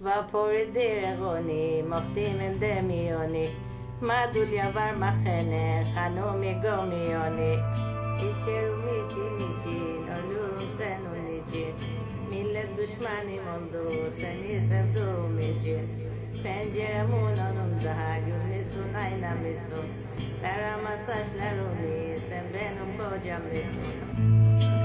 و پر درغونی مختیم دمیونی مدولیا ور مخنه خانومی گومیونی ایچه رو میچی نیچین اولو سنو نیچین ملت دشمنی من دو سنی سبدو میچین پنجره مونانم daha gülmesun aynamısın Tarama saçlarını sen benim kocamısın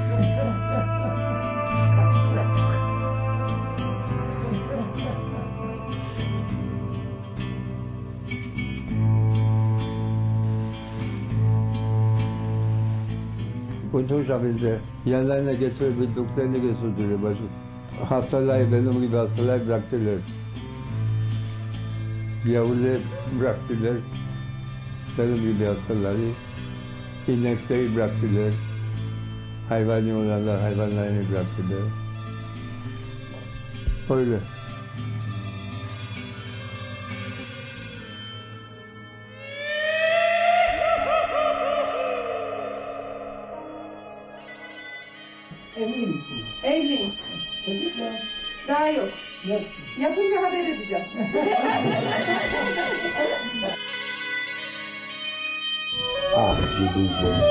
Kurtuluşabildi. Yanlarına getirebildiklerini götürdüler başı. Hastaları benim gibi hastalar bıraktılar. Yavruları bıraktılar. Benim gibi hastaları. İnekleri bıraktılar. Hayvani olanlar hayvanlarını bıraktılar. Öyle. Evli misin? Evliyim. Çocuklar? Daha yok. Yok. Yapınca haber edeceğim. Ah, gideceğim.